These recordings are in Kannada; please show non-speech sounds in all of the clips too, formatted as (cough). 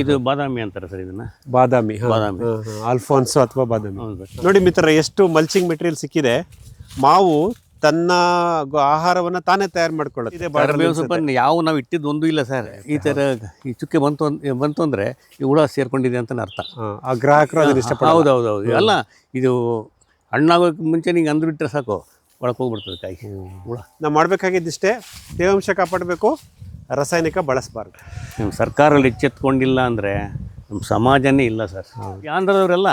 ಇದು ಬಾದಾಮಿ ಅಂತಾರೆ ಸರ್ ಇದನ್ನ. ಬಾದಾಮಿ ಹಾ, ಬಾದಾಮಿ. ಹಾ, ಹಾ. ಆಲ್ಫೋನ್ಸೋ ಅಥವಾ ಬಾದಾಮಿ? ಹೌದು ಸರ್. ನೋಡಿ ಮಿತ್ರ ಎಷ್ಟು ಮಲ್ಚಿಂಗ್ ಮೆಟೀರಿಯಲ್ ಸಿಕ್ಕಿದೆ. ಮಾವು ತನ್ನ ಗೊ- ಆಹಾರವನ್ನ ತಾನೇ ತಯಾರು ಮಾಡ್ಕೊಳ್ಳುತ್ತೆ. ಇದೇ ಕರಿಬೇವು ಯಾವ ನಾವು ಇಟ್ಟಿದ್ದು ಒಂದು ಇಲ್ಲ ಸರ್. ಈ ತರ ಈ ಚುಕ್ಕೆ ಬಂತು ಅನ್- ಬಂತು ಅಂದ್ರೆ ಈ ಹುಳ ಸೇರ್ಕೊಂಡಿದೆ ಅಂತ ಅರ್ಥ. ಹಾ, ಆ ಗ್ರಾಹಕರು ಅದನ್ನ ಹೌದು ಹೌದು ಹೌದು. ಅಲ್ಲ ಇದು ಹಣ್ಣಾಗೋಕೆ ಮುಂಚೆ ನಿಂಗೆ ಬಿಟ್ಟರೆ ಸಾಕು. ಒಳಗೆ ಹೋಗ್ಬಿಡ್ತದೆ ಕಾಯಿ. ಹುಳ. ನಾವು ಮಾಡ್ಬೇಕಾಗಿದ್ದಿಷ್ಟೇ. ತೇವಾಂಶ ಕಾಪಾಡಬೇಕು. ರಾಸಾಯನಿಕ ಬಳಸಬಾರ್ದು. ನಮ್ಮ ಸರ್ಕಾರ ಎಚ್ಚೆತ್ಕೊಂಡಿಲ್ಲ ಅಂದರೆ ನಮ್ಮ ಸಮಾಜನೇ ಇಲ್ಲ ಸರ್. ಆಂಧ್ರದವರೆಲ್ಲ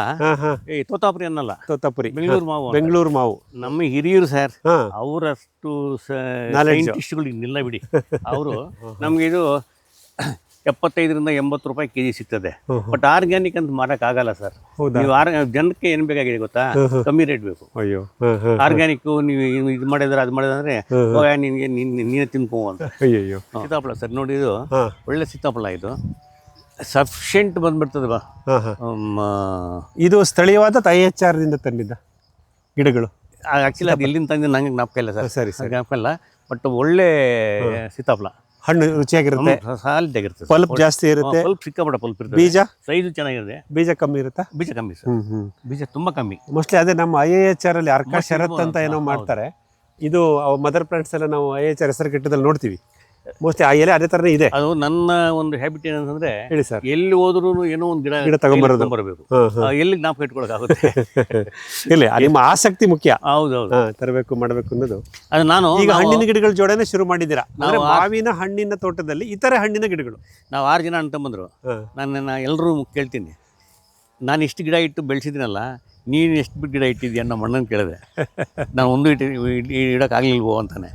ಈ ತೋತಾಪುರಿ ಅನ್ನಲ್ಲ. ತೋತಾಪುರಿ. ಬೆಂಗಳೂರು ಮಾವು ಅಂತ. ಬೆಂಗಳೂರು ಮಾವು. ನಮ್ಮ ಹಿರಿಯರು ಸರ್ ಹಾ. ಅವರಷ್ಟು Knowledge. ಸೈಂಟಿಸ್ಟ್ಗಳು ಇನ್ನಿಲ್ಲ ಬಿಡಿ. (laughs) ಅವರು ನಮಗೆ ಇದು ಎಪ್ಪತ್ತೈದರಿಂದ ಎಂಬತ್ತು ರೂಪಾಯಿ ಕೆ ಜಿ ಸಿಗ್ತದೆ ಬಟ್ ಆರ್ಗ್ಯಾನಿಕ್ ಅಂತ ಮಾರಕ್ಕಾಗಲ್ಲ ಸರ್. ನೀವು ಆರ್ ಜನಕ್ಕೆ ಏನು ಬೇಕಾಗಿದೆ ಗೊತ್ತಾ? ಕಮ್ಮಿ ರೇಟ್ ಬೇಕು. ಅಯ್ಯೋ ಆರ್ಗ್ಯಾನಿಕ್ ನೀವು ಇದು- ಇದು ಮಾಡಿದ್ರೆ ಅದು ಮಾಡಿದ್ರೆ ನಿನ್ಗೆ ನೀನೇ ತಿನ್ಕೋ ಅಂತ. ಸೀತಾಫಲ ಸರ್ ನೋಡಿ ಇದು ಒಳ್ಳೆ ಸೀತಾಫಲ ಇದು. ಸಫಿಷಿಯಂಟ್ ಬಂದ್ಬಿಡ್ತದ ಬಾ. ಇದು ಸ್ಥಳೀಯವಾದ ಎಚ್ ತಂದಿದ್ದ ಗಿಡಗಳು. ಆಕ್ಚುಲಿ ಅದು ಎಲ್ಲಿಂದ ತಂದಿದ್ದು ನಂಗೆ ಜ್ಞಾಪಕ ಇಲ್ಲ ಸರ್. ಸರಿ ಸರಿ. ಜ್ಞಾಪಕ ಇಲ್ಲ. ಬಟ್ ಒಳ್ಳೆ ಸೀತಾಫಲ ಹಣ್ಣು ರುಚಿಯಾಗಿರುತ್ತೆ. ಪಲ್ಪ್ ಜಾಸ್ತಿ ಇರುತ್ತೆ. ಪಲ್ಪ್ ಪಲ್ಪ್ ಇರುತ್ತೆ ಬೀಜ? ಸೈಜ್ ಚೆನ್ನಾಗಿರುತ್ತೆ. ಬೀಜ ಕಮ್ಮಿ ಇರುತ್ತಾ? ಬೀಜ ಕಮ್ಮಿ ಸರ್. ಬೀಜ ತುಂಬಾ ಕಮ್ಮಿ. ಮೋಸ್ಟ್ಲಿ ಅದೇ ನಮ್ಮ ಐ ಎಚ್ ಆರ್ ಅಲ್ಲಿ ಅರ್ಕ ಶರತ್ ಅಂತ ಏನೋ ಮಾಡ್ತಾರೆ. ಇದು ಮದರ್ ಪ್ಲಾಂಟ್ಸ್ ಎಲ್ಲ ನಾವು ಐ ಎಚ್ ಆರ್ ಹೆಸರು ಕೆಟ್ಟದಲ್ಲಿ ನೋಡ್ತೀವಿ. ಮೋಸ್ಟ್ಲಿ ಆ ಎಲೆ ಅದೇ ತರನೇ ಇದೆ. ಅದು ನನ್ನ ಒಂದು ಹ್ಯಾಬಿಟ್ ಏನಂತಂದ್ರೆ ಹೇಳಿ ಸರ್ ಎಲ್ಲಿ ಹೋದ್ರೂ ಏನೋ ಒಂದು ಗಿಡ ಗಿಡ ತಗೊಂಬರೋದು. ಬರಬೇಕು ಎಲ್ಲಿ ಜ್ಞಾಪಕ ಇಟ್ಕೊಳಕಾಗುತ್ತೆ (laughs) ಇಲ್ಲಿ ನಿಮ್ಮ ಆಸಕ್ತಿ ಮುಖ್ಯ. ಹೌದೌದು. ತರಬೇಕು ಮಾಡಬೇಕು ಅನ್ನೋದು. ಅದು ನಾನು ಈಗ ಹಣ್ಣಿನ ಗಿಡಗಳ ಜೋಡನೆ ಶುರು ಮಾಡಿದ್ದೀರಾ? ನಾವು ಮಾವಿನ ಹಣ್ಣಿನ ತೋಟದಲ್ಲಿ ಇತರ ಹಣ್ಣಿನ ಗಿಡಗಳು. ನಾವು ಆರು ಜನ ಅಂತ ಬಂದ್ರು ನನ್ನನ್ನ ನಾನು ಎಲ್ಲರೂ ಕೇಳ್ತೀನಿ. ನಾನು ಇಷ್ಟು ಗಿಡ ಇಟ್ಟು ಬೆಳೆಸಿದ್ದೀನಲ್ಲ ನೀನು ಎಷ್ಟು ಗಿಡ ಇಟ್ಟಿದ್ಯಾ ನಮ್ಮ ಅಣ್ಣನ ಕೇಳಿದೆ. (laughs) ನಾನು ಒಂದು ಇಟ್ಟು ಇಡೋಕ್ಕಾಗಲಿಲ್ವೋ ಅಂತಾನೆ.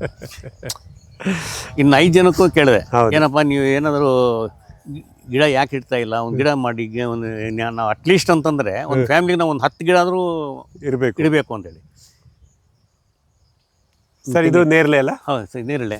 ಇನ್ನು ಐದು ಜನಕ್ಕೂ ಕೇಳಿದೆ. ಏನಪ್ಪ ನೀವು ಏನಾದರೂ ಗಿಡ ಯಾಕೆ ಇಡ್ತಾ ಇಲ್ಲ? ಒಂದು ಗಿಡ ಮಾಡಿ ಒಂದು ನಾವು ಅಟ್ಲೀಸ್ಟ್ ಅಂತಂದರೆ ಒಂದು ಫ್ಯಾಮಿಲಿಗೆ ನಾವು ಒಂದು ಹತ್ತು ಗಿಡ ಆದರೂ ಇರಬೇಕು. ಇಡಬೇಕು ಅಂತೇಳಿ ಸರ್ ಇದು ನೇರಳೆ ಅಲ್ಲ? ಹೌದು ಸರ್ ನೇರಳೆ.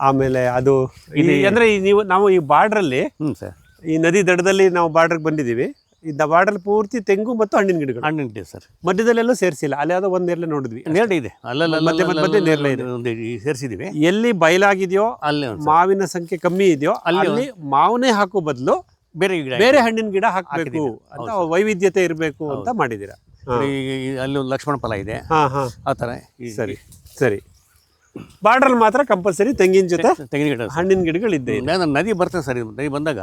ಆಮೇಲೆ ಅದು ಅಂದರೆ ಇದು- ಅಂದ್ರೆ ನೀವು ನಾವು ಈ ಬಾರ್ಡ್ರಲ್ಲಿ ಹ್ಞೂ ಸರ್. ಈ ನದಿ ದಡದಲ್ಲಿ ನಾವು ಬಾರ್ಡ್ರಿಗೆ ಬಂದಿದ್ದೀವಿ. ಈ ಬಾರ್ಡರ್ ಪೂರ್ತಿ ತೆಂಗು ಮತ್ತು ಹಣ್ಣಿನ ಗಿಡಗಳು ಹಣ್ಣಿನ ಗಿಡ ಸರ್ ಮಧ್ಯದಲ್ಲೆಲ್ಲೂ ಸೇರಿಸಿಲ್ಲ ಅಲ್ಲಿ ಯಾವುದೋ ಒಂದು ನೇರಳೆ ನೋಡಿದ್ವಿ ನೇರಳೆ ಇದೆ ಅಲ್ಲಲ್ಲ ಮಧ್ಯೆ ಮಧ್ಯೆ ಮಧ್ಯೆ ನೇರಳೆ ಇದೆ. ಒಂದು ಸೇರಿಸಿದ್ವಿ ಎಲ್ಲಿ ಬಯಲಾಗಿದೆಯೋ ಅಲ್ಲಿ ಮಾವಿನ ಸಂಖ್ಯೆ ಕಮ್ಮಿ ಇದೆಯೋ ಅಲ್ಲಿ ಮಾವನೇ ಹಾಕೋ ಬದಲು ಬೇರೆ ಗಿಡ ಬೇರೆ ಹಣ್ಣಿನ ಗಿಡ ಹಾಕಬೇಕು. ಅಂತ ವೈವಿಧ್ಯತೆ ಇರಬೇಕು ಅಂತ ಮಾಡಿದ್ದೀರಾ ಅಲ್ಲಿ ಒಂದು ಲಕ್ಷ್ಮಣ ಫಲ ಇದೆ ಹಾ ಹಾ ಆ ಥರ ಸರಿ ಸರಿ ಬಾರ್ಡ್ರಲ್ಲಿ ಮಾತ್ರ ಕಂಪಲ್ಸರಿ ತೆಂಗಿನ ಜೊತೆ ತೆಂಗಿನ ಗಿಡ ಹಣ್ಣಿನ ಗಿಡಗಳು ಇದ್ದೇ ಇದೆ. ನಾನು ನದಿ ಬರ್ತದೆ ಸರ್ ಇದು ನದಿ ಬಂದಾಗ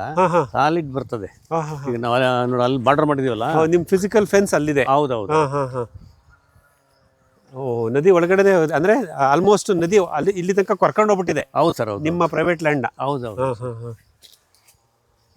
ಸಾಲಿಡ್ ಬರ್ತದೆ. ಈಗ ನಾವು ನೋಡಿ ಅಲ್ಲಿ ಬಾರ್ಡರ್ ಮಾಡಿದೀವಲ್ಲ? ನಿಮ್ಮ ನಿಮ್ ಫಿಸಿಕಲ್ ಫೆನ್ಸ್ ಅಲ್ಲಿದೆ. ಹೌದು ಹೌದು ಓ ನದಿ ಒಳಗಡೆ ಅಂದ್ರೆ ಆಲ್ಮೋಸ್ಟ್ ನದಿ ಅಲ್ಲಿ ಇಲ್ಲಿ ತನಕ ಕರ್ಕೊಂಡು ಹೋಗ್ಬಿಟ್ಟಿದೆ. ಹೌದು ಸರ್ ಹೌದು ನಿಮ್ಮ ಪ್ರೈವೇಟ್ ಲ್ಯಾಂಡ್ ಹೌದು ಹೌದು